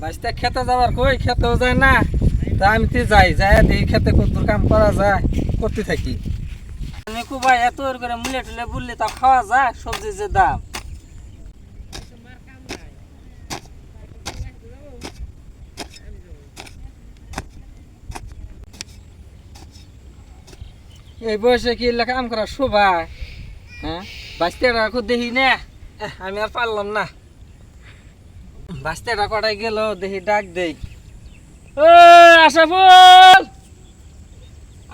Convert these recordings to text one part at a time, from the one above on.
বাইশটা খেতে যাবার কই? খেতেও যায় না। তা আমি তো যাই যাই দেখি খেতে কত কাম করা যায়, করতে থাকি। আমি কুবাই এত করে মুলে টুলে বললে তা খাওয়া যায়, সবজির যে দাম? এই বয়সে কি কাম করা শোভা? হ্যাঁ? টাকা দেখি না? আমি আর পারলাম না। বাইশটা কটাই গেল দেখি ডাক দেই। ও আশাফুল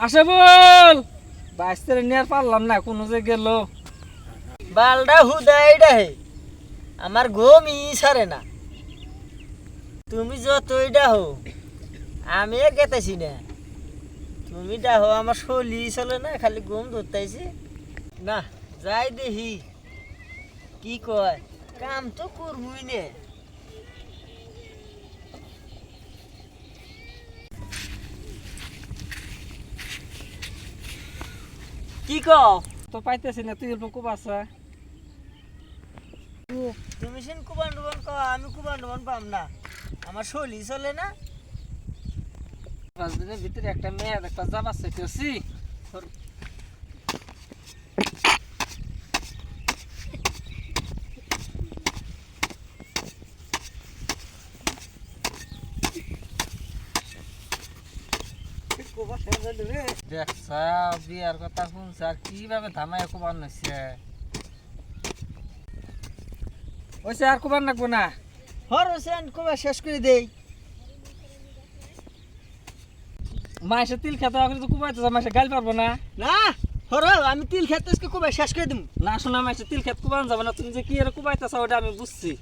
আশাফুল বাইশটা নিয়ে পারলাম না কোনো যে গেল। বালডা হুদাই ডাহে আমার ঘুমই সারে না। তুমি যতই ডাহো আমি গেতেছি না। তুমি ডাহো আমার শলি চলে না খালি ঘুম ধরতেছি না যাই দেখি কি কয় কাম তো করবই নে। কি কও? তো পাইতেছি না তুই অল্প খুব আছে। তুমি সিন কুবান ডুবান কও আমি কুবান ডুবান পাম না। আমার শলি চলে না? পাঁচ দিনের ভিতরে একটা মেয়ে একটা যাবার চাইতেছি দেখছা বিয়ার কথা শুনছে আর কীভাবে ধামায় কুবান নইছে ওইসে আর কুবান লাগবো না? হর হোসেন কুবা শেষ করে দেই। মাসে তিল খেতে হবে তো কুবাইতে মাসে গাল পারব না। না হর আমি তিল খেতে কুবা শেষ করে দিম। না শোনা মাসে তিল খেত কুবান যাবে না। তুমি যে কি আর কুবাইতেছ ওটা আমি বুঝছি।